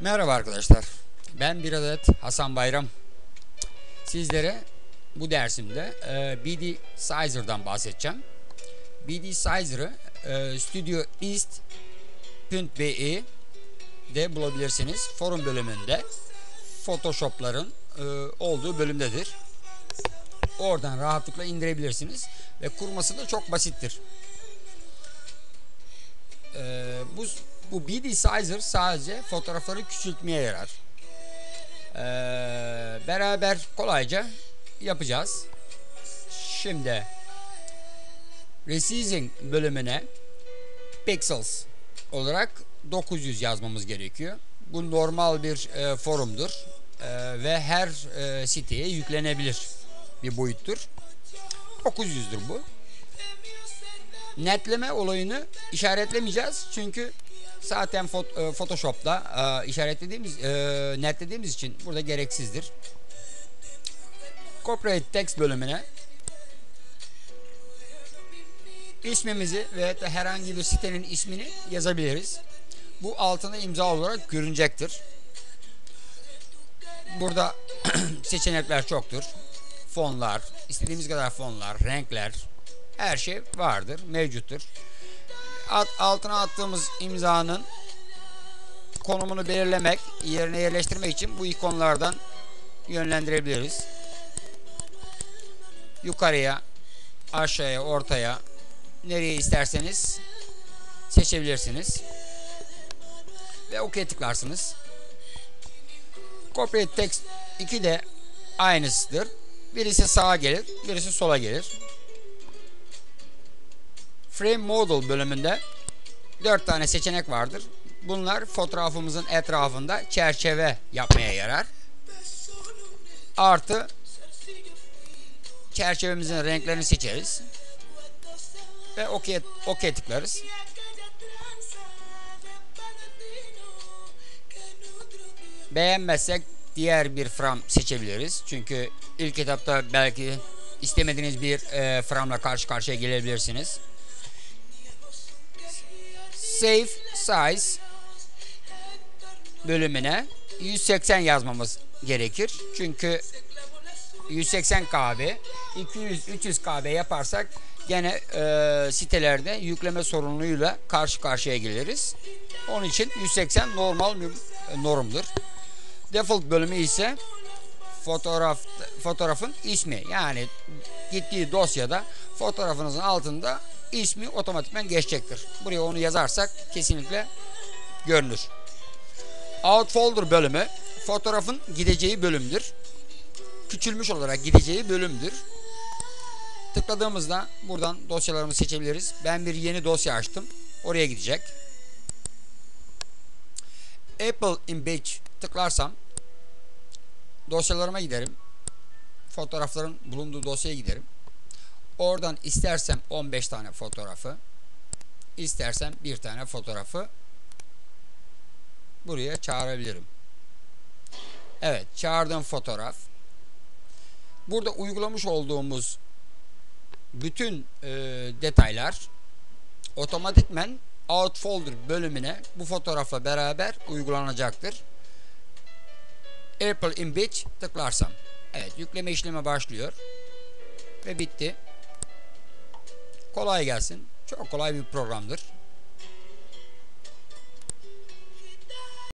Merhaba arkadaşlar. Ben bir adet Hasan Bayram. Sizlere bu dersimde e, BD Sizer'dan bahsedeceğim. BD Sizer'ı e, Studio East.be de bulabilirsiniz. Forum bölümünde Photoshop'ların e, olduğu bölümdedir. Oradan rahatlıkla indirebilirsiniz ve kurması da çok basittir. E, bu bu BD Sizer sadece fotoğrafları küçültmeye yarar. Ee, beraber kolayca yapacağız. Şimdi Resizing bölümüne Pixels olarak 900 yazmamız gerekiyor. Bu normal bir e, forumdur e, ve her e, siteye yüklenebilir bir boyuttur. 900'dür bu. Netleme olayını işaretlemeyeceğiz çünkü zaten fot, e, Photoshop'ta e, işaretlediğimiz e, netlediğimiz için burada gereksizdir. Corporate Text bölümüne ismimizi ve herhangi bir sitenin ismini yazabiliriz. Bu altına imza olarak görünecektir. Burada seçenekler çoktur. Fonlar, istediğimiz kadar fonlar, renkler, her şey vardır, mevcuttur. At, altına attığımız imzanın konumunu belirlemek, yerine yerleştirmek için bu ikonlardan yönlendirebiliriz. Yukarıya, aşağıya, ortaya, nereye isterseniz seçebilirsiniz. Ve OK tıklarsınız. Corporate Text 2 de aynısıdır. Birisi sağa gelir, birisi sola gelir. Frame Model bölümünde 4 tane seçenek vardır. Bunlar fotoğrafımızın etrafında çerçeve yapmaya yarar. Artı çerçevemizin renklerini seçeriz. Ve OK, OK tıklarız. Beğenmezsek diğer bir frame seçebiliriz. Çünkü ilk etapta belki istemediğiniz bir e, frame'la karşı karşıya gelebilirsiniz. Save Size bölümüne 180 yazmamız gerekir. Çünkü 180 KB 200-300 KB yaparsak gene e, sitelerde yükleme sorunuyla karşı karşıya geliriz. Onun için 180 normal bir normdur. Default bölümü ise fotoğraf fotoğrafın ismi. Yani gittiği dosyada fotoğrafınızın altında ismi otomatikman geçecektir. Buraya onu yazarsak kesinlikle görünür. Out folder bölümü fotoğrafın gideceği bölümdür. Küçülmüş olarak gideceği bölümdür. Tıkladığımızda buradan dosyalarımızı seçebiliriz. Ben bir yeni dosya açtım. Oraya gidecek. Apple Image tıklarsam dosyalarıma giderim. Fotoğrafların bulunduğu dosyaya giderim. Oradan istersem 15 tane fotoğrafı, istersem bir tane fotoğrafı buraya çağırabilirim. Evet, çağırdığım fotoğraf. Burada uygulamış olduğumuz bütün e, detaylar otomatikmen Out Folder bölümüne bu fotoğrafla beraber uygulanacaktır. Apple Image tıklarsam. Evet, yükleme işlemi başlıyor. Ve bitti. Kolay gelsin. Çok kolay bir programdır.